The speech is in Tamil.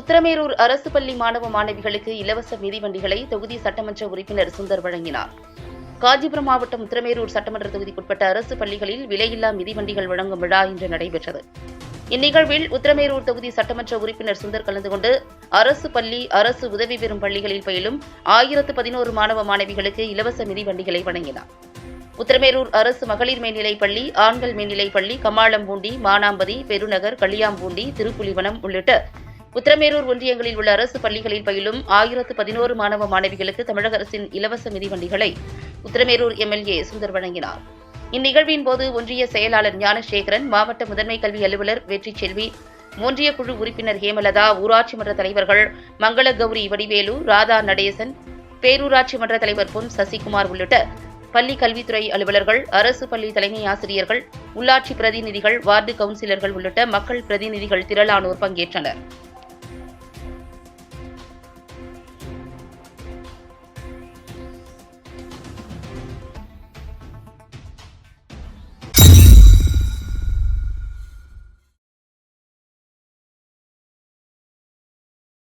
உத்தரமேரூர் அரசு பள்ளி மாணவ மாணவிகளுக்கு இலவச மிதிவண்டிகளை தொகுதி சட்டமன்ற உறுப்பினர் சுந்தர் வழங்கினார். காஞ்சிபுரம் மாவட்டம் உத்தரமேரூர் சட்டமன்ற தொகுதிக்குட்பட்ட அரசு பள்ளிகளில் விலையில்லா மிதிவண்டிகள் வழங்கும் விழா இன்று நடைபெற்றது. இந்நிகழ்வில் உத்தரமேரூர் தொகுதி சட்டமன்ற உறுப்பினர் சுந்தர் கலந்து கொண்டு அரசு பள்ளி அரசு உதவி பெறும் பள்ளிகளில் பயிலும் ஆயிரத்து பதினோரு மாணவ மாணவிகளுக்கு இலவச மிதிவண்டிகளை வழங்கினார். உத்தரமேரூர் அரசு மகளிர் மேல்நிலைப் பள்ளி ஆண்கள் மேல்நிலைப் பள்ளி கமாளம்பூண்டி மானாம்பதி பெருநகர் களியாம்பூண்டி திருப்புலிவனம் உள்ளிட்ட உத்தரமேரூர் ஒன்றியங்களில் உள்ள அரசு பள்ளிகளில் பயிலும் ஆயிரத்து பதினோரு மாணவ மாணவிகளுக்கு தமிழக அரசின் இலவச மிதிவண்டிகளை உத்தரமேரூர் எம்எல்ஏ சுந்தர் வழங்கினார் இந்நிகழ்வின் போது ஒன்றிய செயலாளர் ஞானசேகரன் மாவட்ட முதன்மை கல்வி அலுவலர் வெற்றி செல்வி ஒன்றிய குழு உறுப்பினர் ஹேமலதா ஊராட்சி மன்ற தலைவர்கள் மங்கள கௌரி வடிவேலு ராதா நடேசன் பேரூராட்சி மன்ற தலைவர் பொன் சசிகுமார் உள்ளிட்ட பள்ளி கல்வித்துறை அலுவலர்கள் அரசு பள்ளி தலைமை ஆசிரியர்கள் உள்ளாட்சி பிரதிநிதிகள் வார்டு கவுன்சிலர்கள் உள்ளிட்ட மக்கள் பிரதிநிதிகள் திரளானோர் பங்கேற்றனர்.